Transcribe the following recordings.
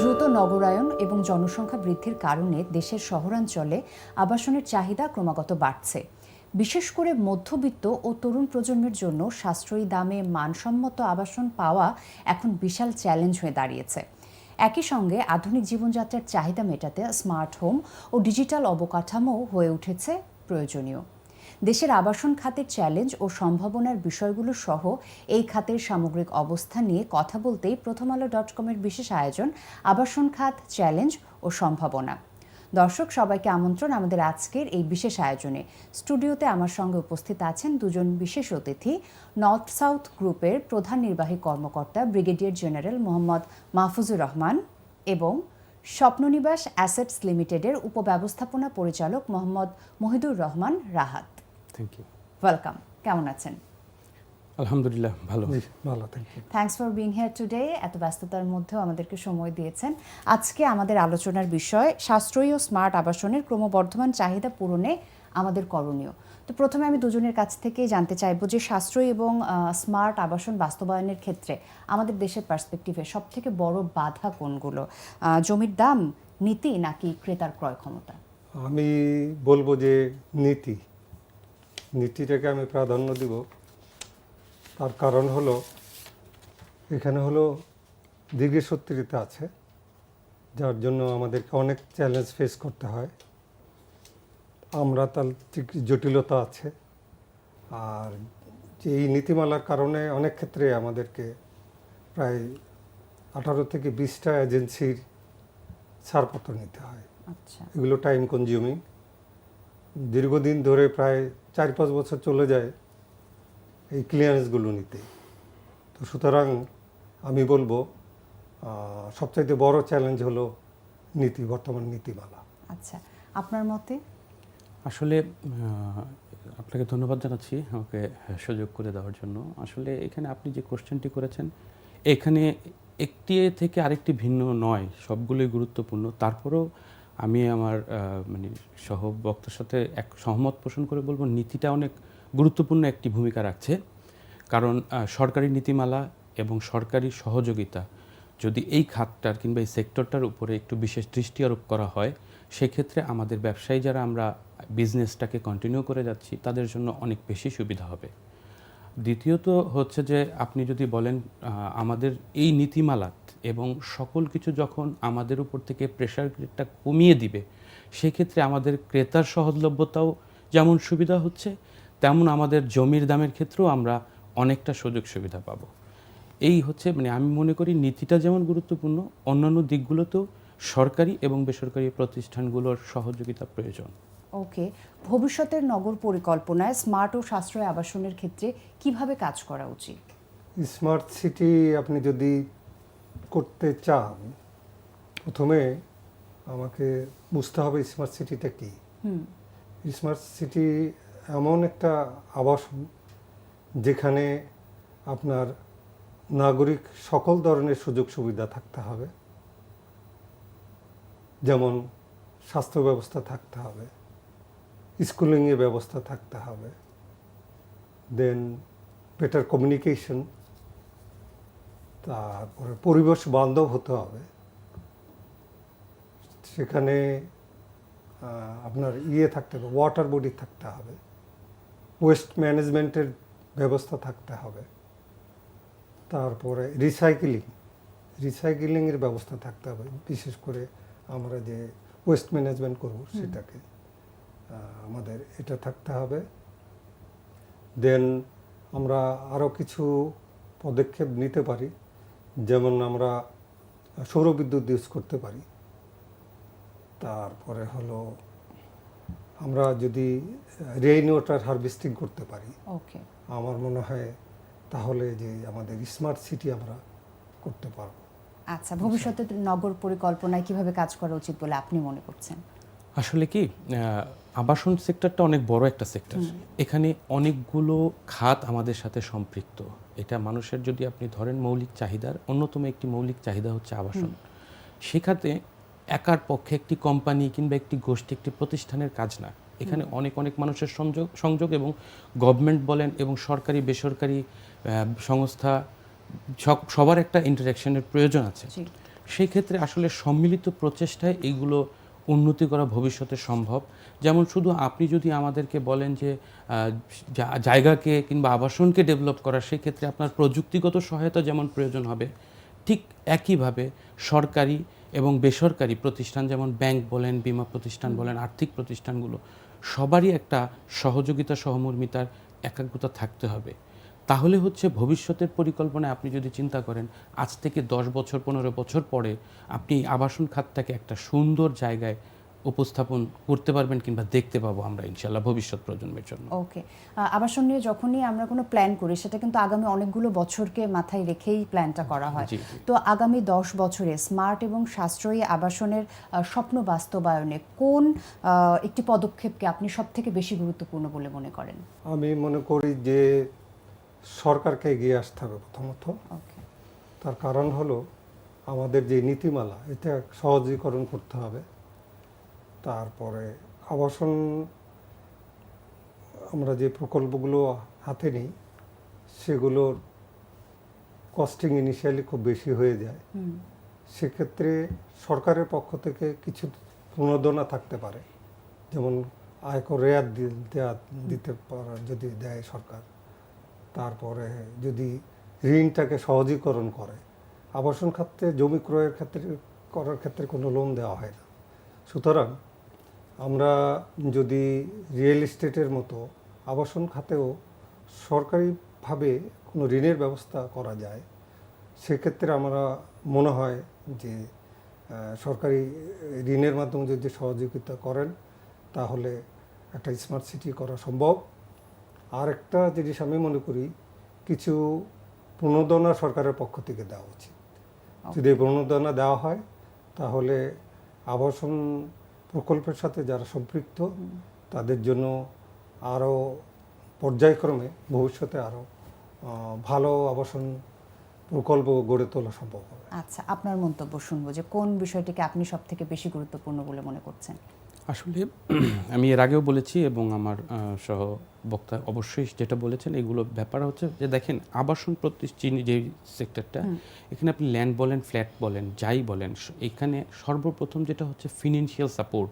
দ্রুত নগরায়ন এবং জনসংখ্যা বৃদ্ধির কারণে দেশের শহরাঞ্চলে আবাসনের চাহিদা ক্রমাগত বাড়ছে। বিশেষ করে মধ্যবিত্ত ও তরুণ প্রজন্মের জন্য সাশ্রয়ী দামে মানসম্মত আবাসন পাওয়া এখন বিশাল চ্যালেঞ্জ হয়ে দাঁড়িয়েছে। একই সঙ্গে আধুনিক জীবনযাত্রার চাহিদা মেটাতে স্মার্ট হোম ও ডিজিটাল অবকাঠামো হয়ে উঠেছে প্রয়োজনীয়। দেশের আবাসন খাতের চ্যালেঞ্জ ও সম্ভাবনার বিষয়গুলো সহ এই খাতের সামগ্রিক অবস্থা নিয়ে কথা বলতেই প্রথম আলো ডট কমের বিশেষ আয়োজন, আবাসন খাত চ্যালেঞ্জ ও সম্ভাবনা। দর্শক, সবাইকে আমন্ত্রণ আমাদের আজকের এই বিশেষ আয়োজনে। স্টুডিওতে আমার সঙ্গে উপস্থিত আছেন দুজন বিশেষ অতিথি। নর্থ সাউথ গ্রুপের প্রধান নির্বাহী কর্মকর্তা ব্রিগেডিয়ার জেনারেল মোহাম্মদ মাহফুজুর রহমান এবং স্বপ্ননিবাস অ্যাসেটস লিমিটেডের উপব্যবস্থাপনা পরিচালক Mohammad Mohidur Rahman Rahat. Thank you welcome কেমন আছেন? আলহামদুলিল্লাহ ভালো। ভালো thank you thanks for being here today এত ব্যস্ততার মধ্যেও আমাদেরকে সময় দিয়েছেন। আজকে আমাদের আলোচনার বিষয় সাশ্রয়ী ও স্মার্ট আবাসনের ক্রমবর্ধমান চাহিদা পূরণে আমাদের করণীয়। তো প্রথমে আমি দুজনের কাছ থেকেই জানতে চাইব যে সাশ্রয়ী এবং স্মার্ট আবাসন বাস্তবায়নের ক্ষেত্রে আমাদের দেশের পার্সপেক্টিভে সব থেকে বড় বাধা কোনগুলো? জমির দাম নীতি নাকি ক্রেতার ক্রয় ক্ষমতা? আমি বলব যে নীতি। নীতিটাকে আমি প্রাধান্য দিব। তার কারণ হলো এখানে হলো দীর্ঘসত্রিতা আছে যার জন্য আমাদেরকে অনেক চ্যালেঞ্জ ফেস করতে হয়। আমরা তার জটিলতা আছে। আর যে এই নীতিমালার কারণে অনেক ক্ষেত্রে আমাদেরকে প্রায় আঠারো থেকে বিশটা এজেন্সির ছাড়পত্র নিতে হয়। আচ্ছা। এগুলো টাইম কনজিউমিং দীর্ঘদিন ধরে প্রায় চার পাঁচ বছর চলে যায় এই ক্লিয়ারেন্সগুলো নিতে। তো সুতরাং আমি বলব সবচাইতে বড় চ্যালেঞ্জ হলো নীতি বর্তমান নীতিমালা। আচ্ছা আপনার মতে? আসলে আপনাকে ধন্যবাদ জানাচ্ছি আমাকে সুযোগ করে দেওয়ার জন্য। আসলে এখানে আপনি যে কোশ্চেনটি করেছেন এখানে একটি থেকে আরেকটি ভিন্ন নয় সবগুলোই গুরুত্বপূর্ণ। তারপরেও আমি আমার মানে সহ বক্তার সাথে এক সহমত পোষণ করে বলব, নীতিটা অনেক গুরুত্বপূর্ণ একটি ভূমিকা রাখছে। কারণ সরকারি নীতিমালা এবং সরকারি সহযোগিতা যদি এই খাতটার কিংবা এই সেক্টরটার উপরে একটু বিশেষ দৃষ্টি আরোপ করা হয়, সেক্ষেত্রে আমাদের ব্যবসায়ী যারা আমরা বিজনেসটাকে কন্টিনিউ করে যাচ্ছি, তাদের জন্য অনেক বেশি সুবিধা হবে। দ্বিতীয়ত হচ্ছে যে আপনি যদি বলেন আমাদের এই নীতিমালা এবং সকল কিছু যখন আমাদের উপর থেকে প্রেশার গ্রেডটা কমিয়ে দিবে, সেক্ষেত্রে আমাদের ক্রেতার সহজলভ্যতাও যেমন সুবিধা হচ্ছে, তেমন আমাদের জমির দামের ক্ষেত্রেও আমরা অনেকটা সুযোগ সুবিধা পাবো। এই হচ্ছে মানে আমি মনে করি নীতিটা যেমন গুরুত্বপূর্ণ, অন্যান্য দিকগুলোতেও সরকারি এবং বেসরকারি প্রতিষ্ঠানগুলোর সহযোগিতা প্রয়োজন। ওকে ভবিষ্যতের নগর পরিকল্পনায় স্মার্ট ও সাশ্রয় আবাসনের ক্ষেত্রে কীভাবে কাজ করা উচিত? স্মার্ট সিটি আপনি যদি করতে চান প্রথমে আমাকে বুঝতে হবে স্মার্ট সিটিটা কী। হুম। স্মার্ট সিটি এমন একটা আবাসন যেখানে আপনার নাগরিক সকল ধরনের সুযোগ সুবিধা থাকতে হবে। যেমন স্বাস্থ্য ব্যবস্থা থাকতে হবে, স্কুলিংয়ের ব্যবস্থা থাকতে হবে দেন বেটার কমিউনিকেশন তারপরে পরিবেশ বান্ধব হতে হবে। সেখানে আপনার ইয়ে থাকতে হবে ওয়াটার বডি থাকতে হবে ওয়েস্ট ম্যানেজমেন্টের ব্যবস্থা থাকতে হবে, তারপরে রিসাইকেলিং রিসাইকেলিংয়ের ব্যবস্থা থাকতে হবে, বিশেষ করে আমরা যে ওয়েস্ট ম্যানেজমেন্ট করব সেটাকে আমাদের এটা থাকতে হবে। দেন আমরা আরও কিছু পদক্ষেপ নিতে পারি। যেমন আমরা সৌরবিদ্যুৎ ইউজ করতে পারি। তারপরে হলো আমরা যদি রেইন ওয়াটার হারভেস্টিং করতে পারি। ওকে। আমার মনে হয় তাহলে যে আমাদের স্মার্ট সিটি আমরা করতে পারব। আচ্ছা ভবিষ্যতে নগর পরিকল্পনায় কীভাবে কাজ করা উচিত বলে আপনি মনে করছেন? আসলে কি আবাসন সেক্টরটা অনেক বড় একটা সেক্টর। এখানে অনেকগুলো খাত আমাদের সাথে সম্পৃক্ত। এটা মানুষের যদি আপনি ধরেন মৌলিক চাহিদার অন্যতম একটি মৌলিক চাহিদা হচ্ছে আবাসন। সেখানে একার পক্ষে একটি কোম্পানি কিংবা একটি গোষ্ঠী একটি প্রতিষ্ঠানের কাজ না। এখানে অনেক অনেক মানুষের সংযোগ সংযোগ এবং গভর্নমেন্ট বলেন এবং সরকারি বেসরকারি সংস্থা সবার একটা ইন্টারাকশনের প্রয়োজন আছে। সেই ক্ষেত্রে আসলে সম্মিলিত প্রচেষ্টায় এইগুলো উন্নতি করা ভবিষ্যতে সম্ভব। যেমন শুধু আপনি যদি আমাদেরকে বলেন যে জায়গাকে কিংবা আবাসনকে ডেভেলপ করা সেই ক্ষেত্রে আপনার প্রযুক্তিগত সহায়তা যেমন প্রয়োজন হবে ঠিক একইভাবে সরকারি এবং বেসরকারি প্রতিষ্ঠান যেমন ব্যাংক বলেন বিমা প্রতিষ্ঠান বলেন আর্থিক প্রতিষ্ঠানগুলো সবারই একটা সহযোগিতা সহমর্মিতার একাগ্রতা থাকতে হবে। তাহলে হচ্ছে ভবিষ্যতের পরিকল্পনায় আপনি যদি চিন্তা করেন আজ থেকে দশ বছর পনেরো বছর পরে আপনি আবাসন খাতটাকে একটা সুন্দর জায়গায় উপস্থাপন করতে পারবেন কিংবা দেখতে পাবো আমরা ইনশাল্লাহ ভবিষ্যৎ প্রজন্মের জন্য। ওকে। আবাসন নিয়ে যখনই আমরা কোনো প্ল্যান করি সেটা কিন্তু আগামী অনেকগুলো বছরকে মাথায় রেখেই প্ল্যানটা করা হয়। তো আগামী দশ বছরে স্মার্ট এবং সাশ্রয়ী আবাসনের স্বপ্ন বাস্তবায়নে কোন একটি পদক্ষেপকে আপনি সব থেকে বেশি গুরুত্বপূর্ণ বলে মনে করেন? আমি মনে করি যে সরকারকে এগিয়ে আসতে হবে প্রথমত। তার কারণ হলো আমাদের যে নীতিমালা এটা সহজীকরণ করতে হবে। তারপরে আবাসন আমরা যে প্রকল্পগুলো হাতে নিই সেগুলোর কস্টিং ইনিশিয়ালি খুব বেশি হয়ে যায়। সেক্ষেত্রে সরকারের পক্ষ থেকে কিছু প্রণোদনা থাকতে পারে। যেমন আয়কর রেয়াত দি- দেয়া দিতে পারা যদি দেয় সরকার। তারপরে যদি ঋণটাকে সহজীকরণ করে, আবাসন খাতে, জমি ক্রয়ের ক্ষেত্রে, করার ক্ষেত্রে কোনো লোন দেওয়া হয় না। সুতরাং আমরা যদি রিয়েল এস্টেটের মতো আবাসন খাতেও সরকারিভাবে কোনো ঋণের ব্যবস্থা করা যায়, সেক্ষেত্রে আমরা মনে হয় যে সরকারি ঋণের মাধ্যমে যদি সহযোগিতা করেন, তাহলে একটা স্মার্ট সিটি করা সম্ভব। আর একটা জিনিস আমি মনে করি কিছু প্রণোদনা সরকারের পক্ষ থেকে দেওয়া উচিত। যদি প্রণোদনা দেওয়া হয় তাহলে আবাসন প্রকল্পের সাথে যারা সম্পৃক্ত তাদের জন্য আরও পর্যায়ক্রমে ভবিষ্যতে আরও ভালো আবাসন প্রকল্প গড়ে তোলা সম্ভব হবে। আচ্ছা আপনার মন্তব্য শুনব যে কোন বিষয়টিকে আপনি সব থেকে বেশি গুরুত্বপূর্ণ বলে মনে করছেন? আসলে আমি এর আগেও বলেছি এবং আমার সহ বক্তা অবশ্যই যেটা বলেছেন এগুলো ব্যাপার হচ্ছে যে দেখেন আবাসন প্রতিষ্ঠান যে সেক্টরটা এখানে আপনি ল্যান্ড বলেন ফ্ল্যাট বলেন যাই বলেন এখানে সর্বপ্রথম যেটা হচ্ছে ফিনান্সিয়াল সাপোর্ট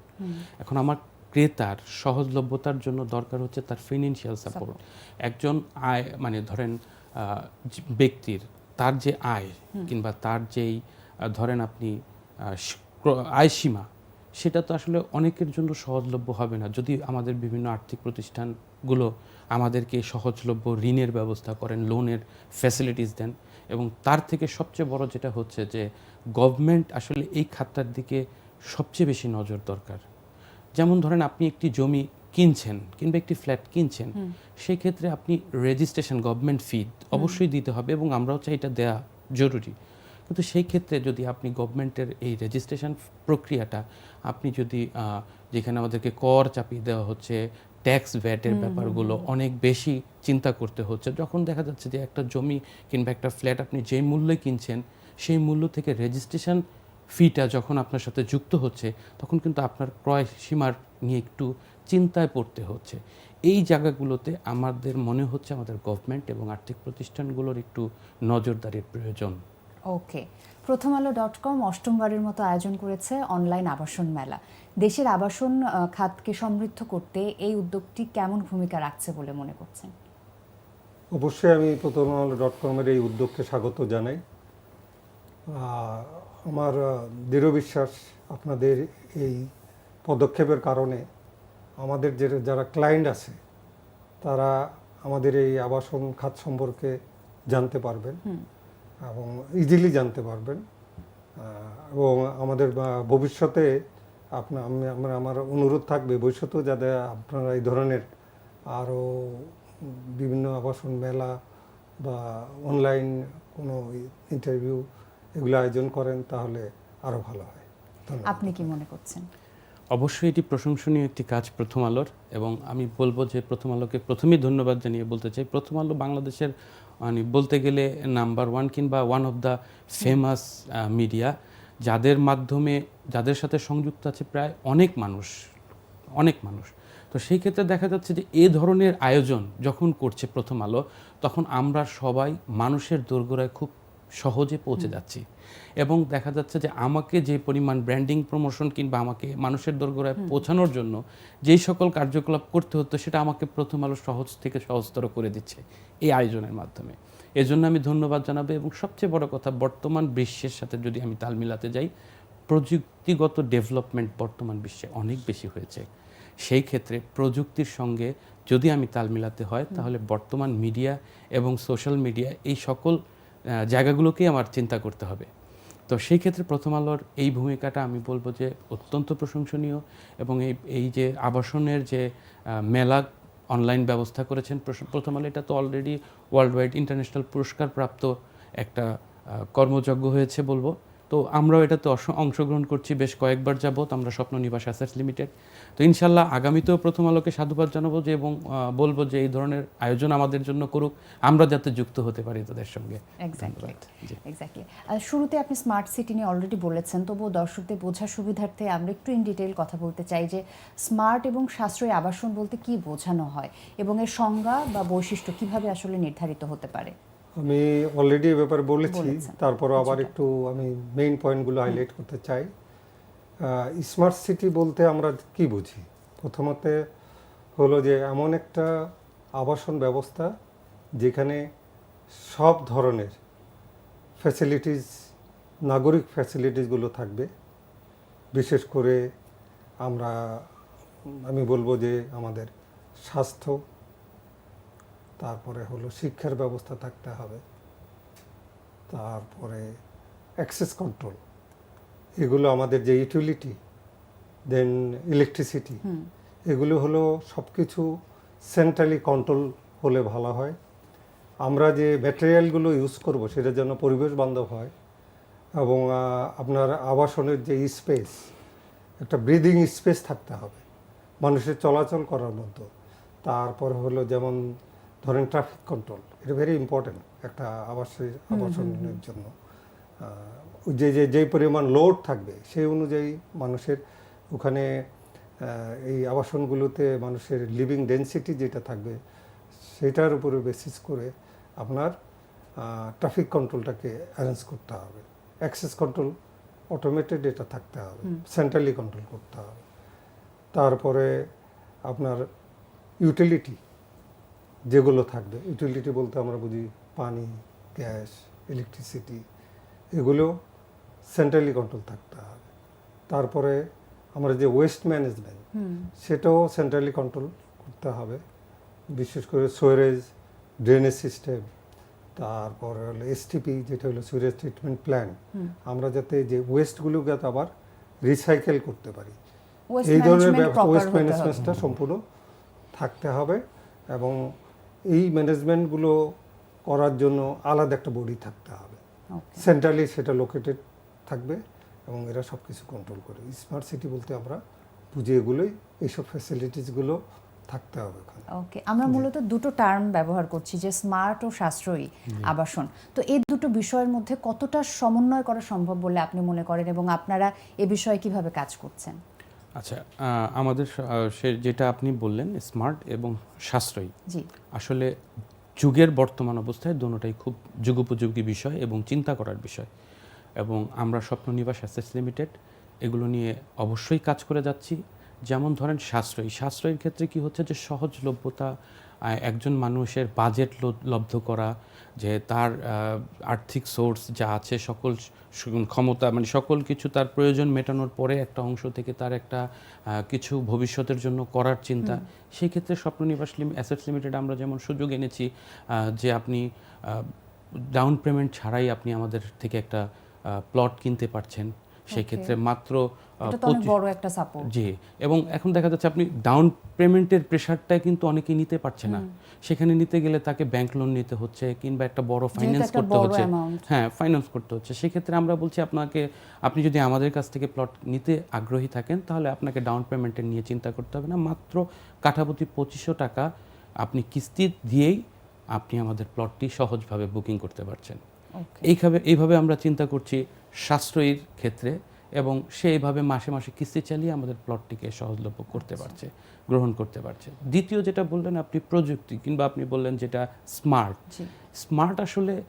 এখন আমার ক্রেতার সহজলভ্যতার জন্য দরকার হচ্ছে তার ফিনান্সিয়াল সাপোর্ট একজন আয় মানে ধরেন ব্যক্তির তার যে আয় কিংবা তার যেই ধরেন আপনি আয় সীমা সেটা তো আসলে অনেকের জন্য সহজলভ্য হবে না। যদি আমাদের বিভিন্ন আর্থিক প্রতিষ্ঠানগুলো আমাদেরকে সহজলভ্য ঋণের ব্যবস্থা করেন লোনের ফ্যাসিলিটিস দেন এবং তার থেকে সবচেয়ে বড় যেটা হচ্ছে যে গভর্নমেন্ট আসলে এই খাতটার দিকে সবচেয়ে বেশি নজর দরকার। যেমন ধরেন আপনি একটি জমি কিনছেন কিংবা একটি ফ্ল্যাট কিনছেন সেই ক্ষেত্রে আপনি রেজিস্ট্রেশন গভর্নমেন্ট ফি অবশ্যই দিতে হবে এবং আমরাও চাই এটা দেয়া জরুরি। কিন্তু সেই ক্ষেত্রে যদি আপনি গভর্নমেন্টের এই রেজিস্ট্রেশন প্রক্রিয়াটা আপনি যদি যেখানে আমাদেরকে কর চাপিয়ে দেওয়া হচ্ছে ট্যাক্স ভ্যাটের ব্যাপারগুলো অনেক বেশি চিন্তা করতে হচ্ছে যখন দেখা যাচ্ছে যে একটা জমি কিংবা একটা ফ্ল্যাট আপনি যেই মূল্যে কিনছেন সেই মূল্য থেকে রেজিস্ট্রেশন ফিটা যখন আপনার সাথে যুক্ত হচ্ছে তখন কিন্তু আপনার ক্রয় সীমার নিয়ে একটু চিন্তায় পড়তে হচ্ছে। এই জায়গাগুলোতে আমাদের মনে হচ্ছে আমাদের গভর্নমেন্ট এবং আর্থিক প্রতিষ্ঠানগুলোর একটু নজরদারির প্রয়োজন। ওকে। প্রথম আলো ডট কম অষ্টমবারের মতো আয়োজন করেছে অনলাইন আবাসন মেলা। দেশের আবাসন খাতকে সমৃদ্ধ করতে এই উদ্যোগটি কেমন ভূমিকা রাখছে বলে মনে করছেন? অবশ্যই আমি প্রথম আলো ডট কমের এই উদ্যোগকে স্বাগত জানাই। আমার দৃঢ় বিশ্বাস আপনাদের এই পদক্ষেপের কারণে আমাদের যে যারা ক্লায়েন্ট আছে তারা আমাদের এই আবাসন খাত সম্পর্কে জানতে পারবেন। এবং ইজিলি জানতে পারবেন। এবং আমাদের বা ভবিষ্যতে আপনার আমি আমার আমার অনুরোধ থাকবে ভবিষ্যতেও যাতে আপনারা এই ধরনের আরও বিভিন্ন আবাসন মেলা বা অনলাইন কোনো ইন্টারভিউ এগুলো আয়োজন করেন তাহলে আরও ভালো হয়। আপনি কি মনে করছেন? অবশ্যই এটি প্রশংসনীয় একটি কাজ প্রথম আলোর এবং আমি বলব যে প্রথম আলোকে প্রথমেই ধন্যবাদ জানিয়ে বলতে চাই প্রথম আলো বাংলাদেশের মানে বলতে গেলে নাম্বার ওয়ান কিংবা one of the famous media যাদের মাধ্যমে, যাদের সাথে সংযুক্ত আছে প্রায় অনেক মানুষ অনেক মানুষ। তো সেই ক্ষেত্রে দেখা যাচ্ছে যে এ ধরনের আয়োজন যখন করছে প্রথম আলো, তখন আমরা সবাই মানুষের দোরগোড়ায় খুব সহজে পৌঁছে যাচ্ছি। এবং দেখা যাচ্ছে যে আমাকে যে পরিমাণ ব্র্যান্ডিং প্রমোশন কিংবা আমাকে মানুষের দোরগোড়ায় পৌঁছানোর জন্য যেই সকল কার্যকলাপ করতে হতো সেটা আমাকে প্রথম আলো সহজ থেকে সহজতর করে দিচ্ছে এই আয়োজনের মাধ্যমে। এজন্য আমি ধন্যবাদ জানাব এবং সবচেয়ে বড় কথা বর্তমান বিশ্বের সাথে যদি আমি তাল মিলাতে যাই প্রযুক্তিগত ডেভেলপমেন্ট বর্তমান বিশ্বে অনেক বেশি হয়েছে। সেই ক্ষেত্রে প্রযুক্তির সঙ্গে যদি আমি তাল মিলাতে হয় তাহলে বর্তমান মিডিয়া এবং সোশ্যাল মিডিয়া এই সকল জায়গাগুলোকেই আমার চিন্তা করতে হবে। তো সেই ক্ষেত্রে প্রথম আলোর এই ভূমিকাটা আমি বলব যে অত্যন্ত প্রশংসনীয় এবং এই এই যে আবাসনের যে মেলা অনলাইন ব্যবস্থা করেছেন প্রথম আলো এটা তো অলরেডি ওয়ার্ল্ড ওয়াইড ইন্টারন্যাশনাল পুরস্কার প্রাপ্ত একটা কর্মযজ্ঞ হয়েছে বলব। তো আমরাও এটাতে অংশগ্রহণ করছি বেশ কয়েকবার যাবত আমরা স্বপ্ন নিবাস অ্যাসেটস লিমিটেড। তো ইনশাল্লাহ আগামীতেও প্রথম আলোকে সাধুবাদ জানাব যে এবং বলব যে এই ধরনের আয়োজন আমাদের জন্য করুক আমরা যাতে যুক্ত হতে পারি তাদের সঙ্গে। এক্স্যাক্টলি শুরুতে আপনি স্মার্ট সিটি নিয়ে অলরেডি বলেছেন তবুও দর্শকদের বোঝার সুবিধার্থে আমরা একটু ইন ডিটেইল কথা বলতে চাই যে স্মার্ট এবং সাশ্রয়ী আবাসন বলতে কি বোঝানো হয় এবং এর সংজ্ঞা বা বৈশিষ্ট্য কীভাবে আসলে নির্ধারিত হতে পারে? আমি অলরেডি এ ব্যাপারে বলেছি। তারপর আবার একটু আমি মেইন পয়েন্টগুলো হাইলাইট করতে চাই। স্মার্ট সিটি বলতে আমরা কি বুঝি? প্রথমত হলো যে এমন একটা আবাসন ব্যবস্থা যেখানে সব ধরনের ফ্যাসিলিটিস নাগরিক ফ্যাসিলিটিসগুলো থাকবে। বিশেষ করে আমরা আমি বলব যে আমাদের স্বাস্থ্য তারপরে হলো শিক্ষার ব্যবস্থা থাকতে হবে। তারপরে অ্যাক্সেস কন্ট্রোল এগুলো আমাদের যে ইউটিলিটি দেন ইলেকট্রিসিটি এগুলো হলো সব কিছু সেন্ট্রালি কন্ট্রোল হলে ভালো হয়। আমরা যে ম্যাটেরিয়ালগুলো ইউজ করব সেটা যেন পরিবেশ বান্ধব হয় এবং আপনার আবাসনের যে স্পেস একটা ব্রিদিং স্পেস থাকতে হবে। মানুষের চলাচল করার মতো তারপর হলো যেমন ধরেন ট্রাফিক কন্ট্রোল এটা ভেরি ইম্পর্টেন্ট একটা আবাসের আবাসনের জন্য। যে যে যেই পরিমাণ লোড থাকবে সেই অনুযায়ী মানুষের ওখানে এই আবাসনগুলোতে মানুষের লিভিং ডেন্সিটি যেটা থাকবে সেটার উপরে বেসিস করে আপনার ট্রাফিক কন্ট্রোলটাকে অ্যারেঞ্জ করতে হবে। অ্যাক্সেস কন্ট্রোল অটোমেটেড এটা থাকতে হবে সেন্ট্রালি কন্ট্রোল করতে হবে। তারপরে আপনার ইউটিলিটি যেগুলো থাকবে। ইউটিলিটি বলতে আমরা বুঝি পানি গ্যাস ইলেকট্রিসিটি এগুলো সেন্ট্রালি কন্ট্রোল থাকতে হবে। তারপরে আমরা যে ওয়েস্ট ম্যানেজমেন্ট সেটাও সেন্ট্রালি কন্ট্রোল করতে হবে। বিশেষ করে সোয়ারেজ ড্রেনেজ সিস্টেম তারপরে হলো এসটিপি যেটা হলো সুইরেজ ট্রিটমেন্ট প্ল্যান আমরা যাতে যে ওয়েস্টগুলো যাতে আবার রিসাইকেল করতে পারি। এই ধরনের ওয়েস্ট ম্যানেজমেন্টটা সম্পূর্ণ থাকতে হবে এবং এই ম্যানেজমেন্টগুলো করার জন্য আলাদা একটা বডি থাকতে হবে। সেন্ট্রালি সেটা লোকেটেড থাকবে এবং এরা সব কিছু কন্ট্রোল করে। স্মার্ট সিটি বলতে আমরা বুঝি এগুলোই এইসব ফ্যাসিলিটিসগুলো থাকতে হবে ওকে আমরা মূলত দুটো টার্ম ব্যবহার করছি যে স্মার্ট ও সাশ্রয়ী আবাসন। তো এই দুটো বিষয়ের মধ্যে কতটা সমন্বয় করা সম্ভব বলে আপনি মনে করেন এবং আপনারা এ বিষয়ে কীভাবে কাজ করছেন? আচ্ছা আমাদের সে যেটা আপনি বললেন স্মার্ট এবং সাশ্রয়ী। জি। আসলে যুগের বর্তমান অবস্থায় দোনোটাই খুব যুগোপযোগী বিষয় এবং চিন্তা করার বিষয়। এবং আমরা স্বপ্ননিবাস অ্যাসেস লিমিটেড এগুলো নিয়ে অবশ্যই কাজ করে যাচ্ছি। যেমন ধরেন সাশ্রয়ী সাশ্রয়ীর ক্ষেত্রে কি হচ্ছে যে সহজলভ্যতা একজন মানুষের বাজেট লব্ধ করা যে তার আর্থিক সোর্স যা আছে সকল ক্ষমতা মানে সকল কিছু তার প্রয়োজন মেটানোর পরে একটা অংশ থেকে তার একটা কিছু ভবিষ্যতের জন্য করার চিন্তা। সেই ক্ষেত্রে স্বপ্ননিবাস লিম অ্যাসেটস লিমিটেড আমরা যেমন সুযোগ এনেছি যে আপনি ডাউন পেমেন্ট ছাড়াই আপনি আমাদের থেকে একটা প্লট কিনতে পারছেন। সেই ক্ষেত্রে মাত্র আহ, এটা তো অনেক 25 বড় একটা সাপোর্ট জি এবং এখন দেখা যাচ্ছে আপনি ডাউন পেমেন্টের প্রেশারটা কিন্তু অনেকেই নিতে পারছে না। সেখানে নিতে গেলে তাকে ব্যাংক লোন নিতে হচ্ছে কিংবা একটা বড় ফাইন্যান্স করতে হচ্ছে। হ্যাঁ ফাইন্যান্স করতে হচ্ছে। সেক্ষেত্রে আমরা বলছি আপনাকে আপনি যদি আমাদের কাছ থেকে প্লট নিতে আগ্রহী থাকেন তাহলে আপনাকে ডাউন পেমেন্টের নিয়ে চিন্তা করতে হবে না। মাত্র কাঠাপতি পঁচিশশো টাকা আপনি কিস্তি দিয়েই আপনি আমাদের প্লটটি সহজভাবে বুকিং করতে পারছেন। এইভাবে এইভাবে আমরা চিন্তা করছি। সাশ্রয়ীর ক্ষেত্রে এবং সে এইভাবে মাসে মাসে কিস্তি চালিয়ে আমাদের প্লটটিকে সহজলভ্য করতে পারছে গ্রহণ করতে পারছে। দ্বিতীয় যেটা বললেন আপনি প্রযুক্তি কিংবা আপনি বললেন যেটা স্মার্ট স্মার্ট আসলে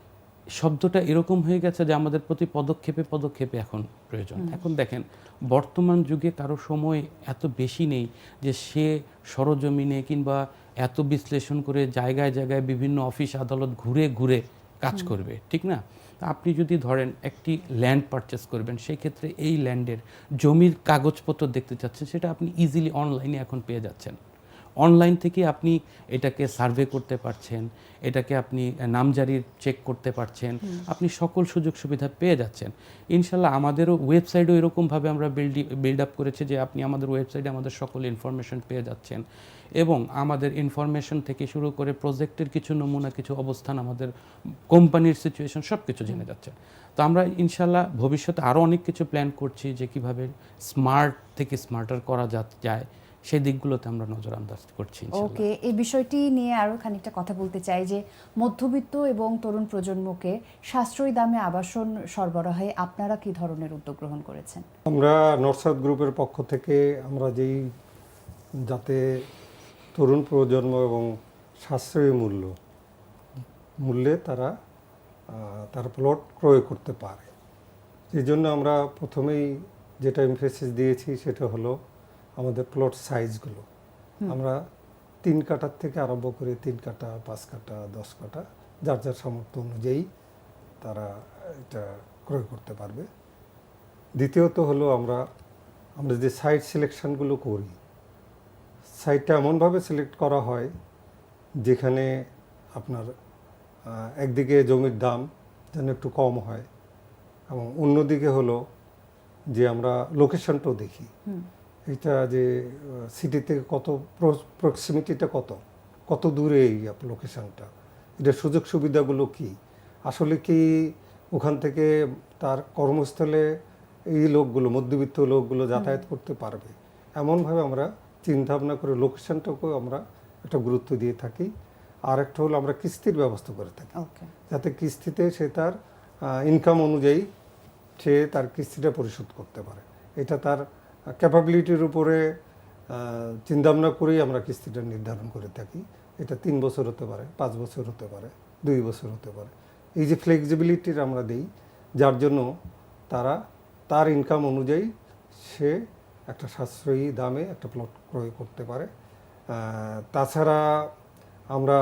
শব্দটা এরকম হয়ে গেছে যে আমাদের প্রতি পদক্ষেপে পদক্ষেপে এখন প্রয়োজন। এখন দেখেন বর্তমান যুগে কারও সময় এত বেশি নেই যে সে সরজমিনে কিংবা এত বিশ্লেষণ করে জায়গায় জায়গায় বিভিন্ন অফিস আদালত ঘুরে ঘুরে কাজ করবে ঠিক না? আপনি যদি ধরেন একটি ল্যান্ড পারচেস করবেন সেই ক্ষেত্রে এই ল্যান্ডের জমির কাগজপত্র দেখতে চাচ্ছেন, সেটা আপনি ইজিলি অনলাইনে এখন পেয়ে যাচ্ছেন। অনলাইন থেকে আপনি এটাকে সার্ভে করতে পারছেন এটাকে আপনি নামজারির চেক করতে পারছেন আপনি সকল সুযোগ সুবিধা পেয়ে যাচ্ছেন। ইনশাল্লাহ আমাদেরও ওয়েবসাইটও এরকমভাবে আমরা বিল্ড বিল্ড আপ করেছি যে আপনি আমাদের ওয়েবসাইটে আমাদের সকল ইনফরমেশন পেয়ে যাচ্ছেন। এবং আমাদের ইনফরমেশন থেকে শুরু করে প্রজেক্টের কিছু নমুনা কিছু অবস্থান আমাদের কোম্পানির সিচুয়েশন সব কিছু জেনে যাচ্ছেন। তো আমরা ইনশাল্লাহ ভবিষ্যতে আরও অনেক কিছু প্ল্যান করছি যে কীভাবে স্মার্ট থেকে স্মার্টার করা যায়। সেই দিকগুলোতে আমরা নজর আন্দাজ করছি ওকে এই বিষয়টি নিয়ে আরও খানিকটা কথা বলতে চাই যে মধ্যবিত্ত এবং তরুণ প্রজন্মকে সাশ্রয়ী দামে আবাসন সরবরাহে আপনারা কি ধরনের উদ্যোগ গ্রহণ করেছেন? আমরা নর্সাদ গ্রুপের পক্ষ থেকে আমরা যেই যাতে তরুণ প্রজন্ম এবং সাশ্রয়ী মূল্য মূল্যে তারা তার প্লট ক্রয় করতে পারে। এই জন্য আমরা প্রথমেই যেটা এমফেসিস দিয়েছি সেটা হলো আমাদের প্লট সাইজগুলো আমরা তিন কাটার থেকে আরম্ভ করে তিন কাটা পাঁচ কাটা দশ কাটা যার যার সামর্থ্য অনুযায়ী তারা এটা ক্রয় করতে পারবে। দ্বিতীয়ত হলো আমরা আমরা যে সাইট সিলেকশনগুলো করি সাইটটা এমনভাবে সিলেক্ট করা হয় যেখানে আপনার একদিকে জমির দাম যেন একটু কম হয় এবং অন্যদিকে হলো যে আমরা লোকেশনটাও দেখি। এটা যে সিটি থেকে কত প্রক্সিমিটিটা কত? কত দূরে এই লোকেশানটা এটার সুযোগ সুবিধাগুলো কি? আসলে কি ওখান থেকে তার কর্মস্থলে এই লোকগুলো মধ্যবিত্ত লোকগুলো যাতায়াত করতে পারবে? এমনভাবে আমরা চিন্তা ভাবনা করে লোকেশানটাকেও আমরা একটা গুরুত্ব দিয়ে থাকি। আর একটা হলো আমরা কিস্তির ব্যবস্থা করে থাকি। যাতে কিস্তিতে সে তার ইনকাম অনুযায়ী সে তার কিস্তিটা পরিশোধ করতে পারে। এটা তার ক্যাপাবিলিটির উপরে চিন্তা ভাবনা করেই আমরা কিস্তিটা নির্ধারণ করে থাকি। এটা তিন বছর হতে পারে, পাঁচ বছর হতে পারে, দুই বছর হতে পারে। এই যে ফ্লেক্সিবিলিটির আমরা দিই, যার জন্য তারা, তার ইনকাম অনুযায়ী সে একটা সাশ্রয়ী দামে একটা প্লট ক্রয় করতে পারে। তাছাড়া আমরা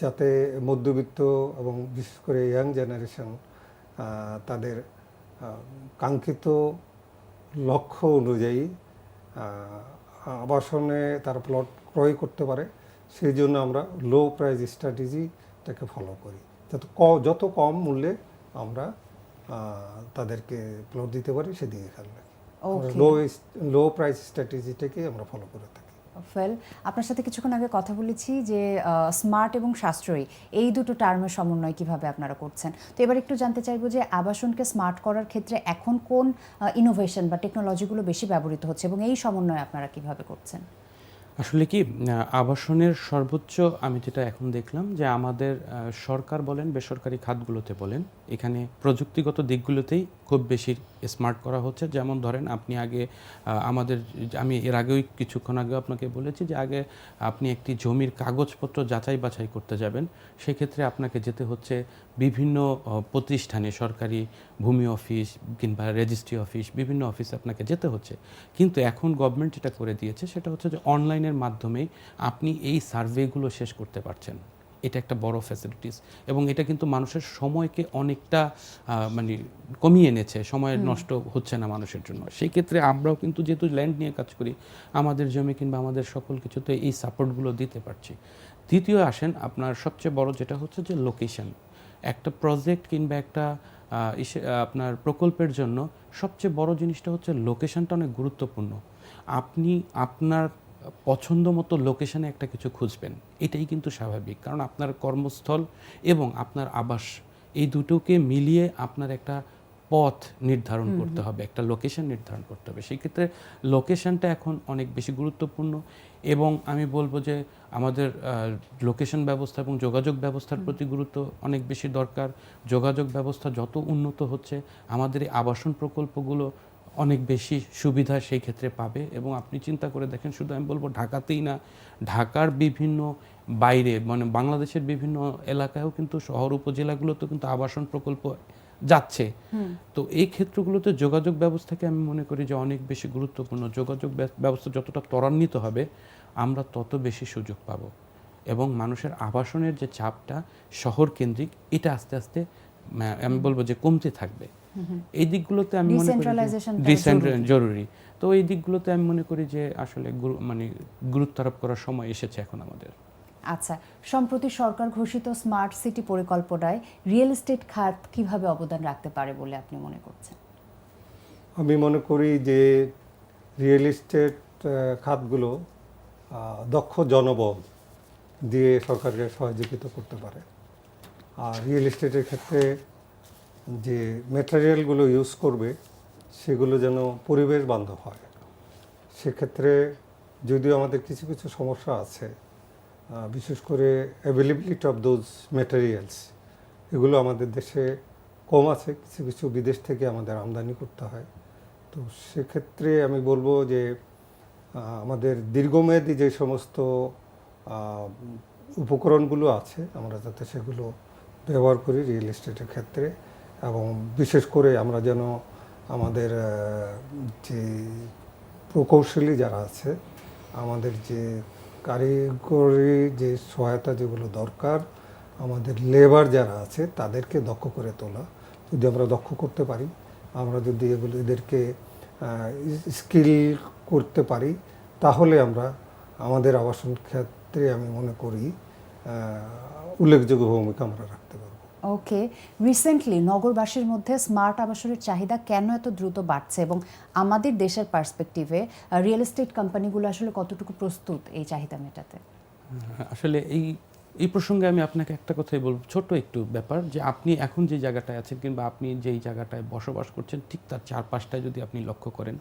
যাতে মধ্যবিত্ত এবং বিশেষ করে ইয়াং জেনারেশন তাদের কাঙ্ক্ষিত লক্ষ্য অনুযায়ী আবাসনে তার প্লট ক্রয় করতে পারে। সেই জন্য আমরা লো প্রাইস স্ট্র্যাটেজিটাকে ফলো করি। যত ক যত কম মূল্যে আমরা তাদেরকে প্লট দিতে পারি সেদিকে খেয়াল রাখি। লো লো প্রাইস স্ট্র্যাটেজিটাকে আমরা ফলো করে থাকি। ফেল। আপনার সাথে কিছুক্ষণ আগে কথা বলেছি যে স্মার্ট এবং সাশ্রয়ী, এই দুটো টার্মের সমন্বয় কীভাবে আপনারা করছেন। তো এবার একটু জানতে চাইব যে, আবাসনকে স্মার্ট করার ক্ষেত্রে এখন কোন ইনোভেশন বা টেকনোলজিগুলো বেশি ব্যবহৃত হচ্ছে এবং এই সমন্বয় আপনারা কীভাবে করছেন? আসলে কি আবাসনের সর্বোচ্চ, আমি যেটা এখন দেখলাম যে, আমাদের সরকার বলেন, বেসরকারি খাতগুলোতে বলেন, এখানে প্রযুক্তিগত দিকগুলোতেই খুব বেশি স্মার্ট করা হচ্ছে। যেমন ধরেন আপনি আগে আমাদের আমি এর আগেও কিছুক্ষণ আগে আপনাকে বলেছি যে আগে আপনি একটি জমির কাগজপত্র যাচাই বাছাই করতে যাবেন। সেক্ষেত্রে আপনাকে যেতে হচ্ছে বিভিন্ন প্রতিষ্ঠানে, সরকারি ভূমি অফিস কিংবা রেজিস্ট্রি অফিস বিভিন্ন অফিসে আপনাকে যেতে হচ্ছে। কিন্তু এখন গভর্নমেন্ট যেটা করে দিয়েছে সেটা হচ্ছে যে অনলাইনের মাধ্যমেই আপনি এই সার্ভেগুলো শেষ করতে পারছেন। এটা একটা বড় ফ্যাসিলিটিস এবং এটা কিন্তু মানুষের সময়কে অনেকটা মানে কমিয়ে এনেছে। সময় নষ্ট হচ্ছে না মানুষের জন্য। সেই ক্ষেত্রে আমরাও কিন্তু যেহেতু ল্যান্ড নিয়ে কাজ করি আমাদের জমি কিংবা আমাদের সকল কিছুতে এই সাপোর্টগুলো দিতে পারছি। দ্বিতীয় আসেন আপনার সবচেয়ে বড় যেটা হচ্ছে যে লোকেশন একটা প্রজেক্ট কিংবা একটা আপনার প্রকল্পের জন্য সবচেয়ে বড় জিনিসটা হচ্ছে লোকেশনটা অনেক গুরুত্বপূর্ণ। আপনি আপনার পছন্দ মতো লোকেশনে একটা কিছু খুঁজবেন এটাই কিন্তু স্বাভাবিক। কারণ আপনার কর্মস্থল এবং আপনার আবাস এই দুটোকে মিলিয়ে আপনার একটা পথ নির্ধারণ করতে হবে একটা লোকেশন নির্ধারণ করতে হবে। সেই ক্ষেত্রে লোকেশনটা এখন অনেক বেশি গুরুত্বপূর্ণ এবং আমি বলব যে আমাদের লোকেশন ব্যবস্থা এবং যোগাযোগ ব্যবস্থার প্রতি গুরুত্ব অনেক বেশি দরকার। যোগাযোগ ব্যবস্থা যত উন্নত হচ্ছে আমাদের এই আবাসন প্রকল্পগুলো অনেক বেশি সুবিধা সেই ক্ষেত্রে পাবে এবং আপনি চিন্তা করে দেখেন শুধু আমি বলব ঢাকাতেই না ঢাকার বিভিন্ন বাইরে মানে বাংলাদেশের বিভিন্ন এলাকায়ও কিন্তু শহর উপজেলাগুলোতেও কিন্তু আবাসন প্রকল্প যাচ্ছে। তো এই ক্ষেত্রগুলোতে যোগাযোগ ব্যবস্থাকে আমি মনে করি যে অনেক বেশি গুরুত্বপূর্ণ। যোগাযোগ ব্যবস্থা যতটা ত্বরান্বিত হবে আমরা তত বেশি সুযোগ পাবো এবং মানুষের আবাসনের যে চাপটা শহর কেন্দ্রিক এটা আস্তে আস্তে আমি বলব যে কমতে থাকবে। এই দিকগুলোতে আমি মনে করি জরুরি। তো এই দিকগুলোতে আমি মনে করি যে আসলে মানে গুরুত্ব আরোপ করার সময় এসেছে এখন আমাদের। আচ্ছা সম্প্রতি সরকার ঘোষিত স্মার্ট সিটি পরিকল্পনায় রিয়েল এস্টেট খাত কীভাবে অবদান রাখতে পারে বলে আপনি মনে করছেন? আমি মনে করি যে রিয়েল এস্টেট খাতগুলো আহ, দক্ষ জনবল দিয়ে সরকারকে সহযোগিতা করতে পারে। আর রিয়েল এস্টেটের ক্ষেত্রে যে ম্যাটেরিয়ালগুলো ইউজ করবে, সেগুলো যেন পরিবেশ বান্ধব হয়। সেক্ষেত্রে যদিও আমাদের কিছু কিছু সমস্যা আছে বিশেষ করে অ্যাভেলেবিলিটি অফ দোজ ম্যাটেরিয়ালস এগুলো আমাদের দেশে কম আছে, কিছু কিছু বিদেশ থেকে আমাদের আমদানি করতে হয়। তো সেক্ষেত্রে আমি বলব যে আমাদের দীর্ঘমেয়াদী যে সমস্ত উপকরণগুলো আছে, আমরা যাতে সেগুলো ব্যবহার করি রিয়েল এস্টেটের ক্ষেত্রে এবং বিশেষ করে আমরা যেন আমাদের যে প্রকৌশলী যারা আছে, আমাদের যে কারিগরি যে সহায়তা যেগুলো দরকার, আমাদের লেবার যারা আছে তাদেরকে দক্ষ করে তোলা। যদি আমরা দক্ষ করতে পারি, আমরা যদি এগুলো, এদেরকে স্কিল করতে পারি, তাহলে আমরা আমাদের আবাসন ক্ষেত্রে আমি মনে করি উল্লেখযোগ্য ভূমিকা আমরা ওকে রিসেন্টলি নগরবাসীর মধ্যে স্মার্ট আবাসনের চাহিদা কেন এত দ্রুত বাড়ছে এবং আমাদের দেশের পার্সপেক্টিভে রিয়েল এস্টেট কোম্পানিগুলো আসলে কতটুকু প্রস্তুত এই চাহিদা মেটাতে? আসলে এই এই প্রসঙ্গে আমি আপনাকে একটা কথাই বলব ছোট একটু ব্যাপার যে আপনি এখন যে জায়গাটায় আছেন কিংবা আপনি যেই জায়গাটায় বসবাস করছেন ঠিক তার চারপাশটায় যদি আপনি লক্ষ্য করেন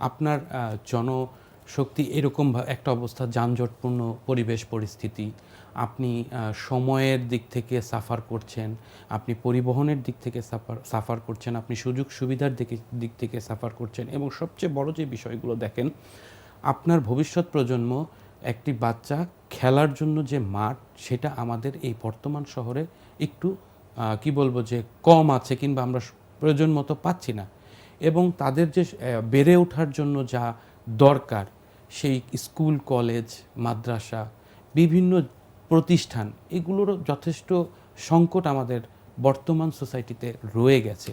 আপনার আহ, জনশক্তি এরকম একটা অবস্থা, যানজটপূর্ণ পরিবেশ পরিস্থিতি, আপনি সময়ের দিক থেকে সাফার করছেন, আপনি পরিবহনের দিক থেকে সাফার সাফার করছেন, আপনি সুযোগ সুবিধার দিকে, দিক থেকে সাফার করছেন এবং সবচেয়ে বড় যে বিষয়গুলো দেখেন, আপনার ভবিষ্যৎ প্রজন্ম একটি বাচ্চা খেলার জন্য যে মাঠ, সেটা আমাদের এই বর্তমান শহরে একটু কি বলব যে কম আছে কিংবা আমরা প্রয়োজন মতো পাচ্ছি না এবং তাদের যে বেড়ে ওঠার জন্য যা দরকার সেই স্কুল, কলেজ, মাদ্রাসা, বিভিন্ন প্রতিষ্ঠান, এগুলোরও যথেষ্ট সংকট আমাদের বর্তমান সোসাইটিতে রয়ে গেছে।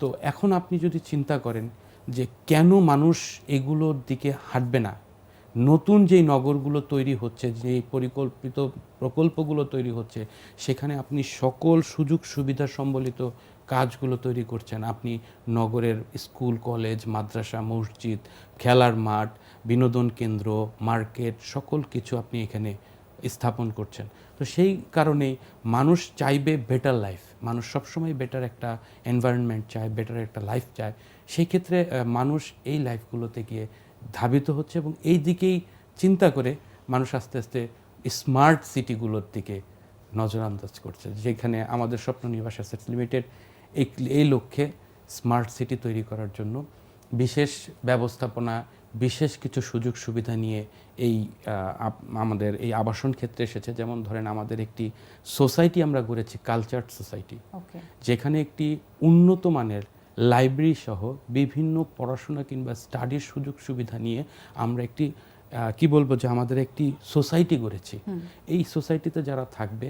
তো এখন আপনি যদি চিন্তা করেন যে কেন মানুষ এগুলোর দিকে হাঁটবে না? নতুন যেই নগরগুলো তৈরি হচ্ছে যে পরিকল্পিত প্রকল্পগুলো তৈরি হচ্ছে, সেখানে আপনি সকল সুযোগ সুবিধা সম্বলিত কাজগুলো তৈরি করছেন। আপনি নগরের স্কুল, কলেজ, মাদ্রাসা, মসজিদ, খেলার মাঠ বিনোদন কেন্দ্র, মার্কেট, সকল কিছু আপনি এখানে স্থাপন করছেন। তো সেই কারণেই মানুষ চাইবে বেটার লাইফ মানুষ সবসময় বেটার একটা এনভায়রনমেন্ট চায় বেটার একটা লাইফ চায়। সেই ক্ষেত্রে মানুষ এই লাইফগুলোতে গিয়ে ধাবিত হচ্ছে এবং এই দিকেই চিন্তা করে মানুষ আস্তে আস্তে স্মার্ট সিটিগুলোর দিকে নজরান্দাজ করছে, যেখানে আমাদের স্বপ্ন নিবাস অ্যাসেটস লিমিটেড এই এই লক্ষ্যে স্মার্ট সিটি তৈরি করার জন্য বিশেষ ব্যবস্থাপনা বিশেষ কিছু সুযোগ সুবিধা নিয়ে এই আমাদের এই আবাসন ক্ষেত্রে এসেছে। যেমন ধরেন আমাদের একটি সোসাইটি আমরা গড়েছি কালচার সোসাইটি। যেখানে একটি উন্নত মানের লাইব্রেরি সহ বিভিন্ন পড়াশোনা কিংবা স্টাডির সুযোগ সুবিধা নিয়ে আমরা একটি কি বলব যে আমাদের একটি সোসাইটি গড়েছি। এই সোসাইটিতে যারা থাকবে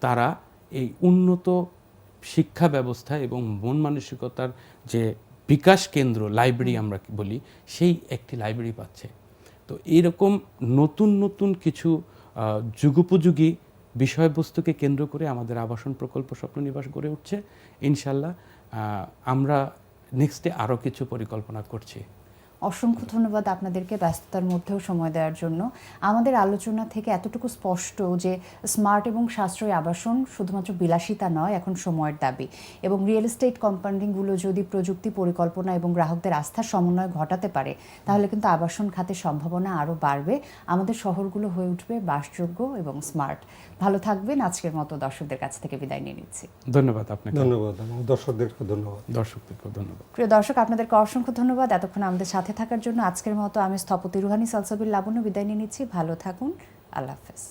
তারা এই উন্নত শিক্ষা ব্যবস্থা এবং মন মানসিকতার যে বিকাশ কেন্দ্র লাইব্রেরি আমরা বলি, সেই একটি লাইব্রেরি পাচ্ছে। তো এরকম নতুন নতুন কিছু যুগোপযোগী বিষয়বস্তুকে কেন্দ্র করে আমাদের আবাসন প্রকল্প স্বপ্ন নিবাস গড়ে উঠছে। ইনশাল্লাহ আমরা নেক্সটে আরও কিছু পরিকল্পনা করছি। অসংখ্য ধন্যবাদ আপনাদেরকে ব্যস্ততার মধ্যেও সময় দেওয়ার জন্য। আমাদের আলোচনা থেকে এতটুকু স্পষ্ট যে স্মার্ট এবং সাশ্রয়ী আবাসন শুধুমাত্র বিলাসিতা নয়, এখন সময়ের দাবি। এবং রিয়েল এস্টেট কোম্পানিগুলো যদি প্রযুক্তি পরিকল্পনা এবং গ্রাহকদের আস্থার সমন্বয় ঘটাতে পারে, তাহলে কিন্তু আবাসন খাতে সম্ভাবনা আরও বাড়বে। আমাদের শহরগুলো হয়ে উঠবে বাসযোগ্য এবং স্মার্ট। ভালো থাকবেন। আজকের মতো দর্শকদের কাছ থেকে বিদায় নিয়ে নিচ্ছি। ধন্যবাদ আপনাকে। ধন্যবাদ দর্শকদেরকে ধন্যবাদ। দর্শকদেরকে ধন্যবাদ। প্রিয় দর্শক আপনাদেরকে অসংখ্য ধন্যবাদ। এতক্ষণ আমাদের সাথে থাকার জন্য আজকের মতো আমি স্থপতি রুহানি সালসাবির লাবণ্য বিদায় নিয়ে নিচ্ছি। ভালো থাকুন। আল্লাহ হাফেজ।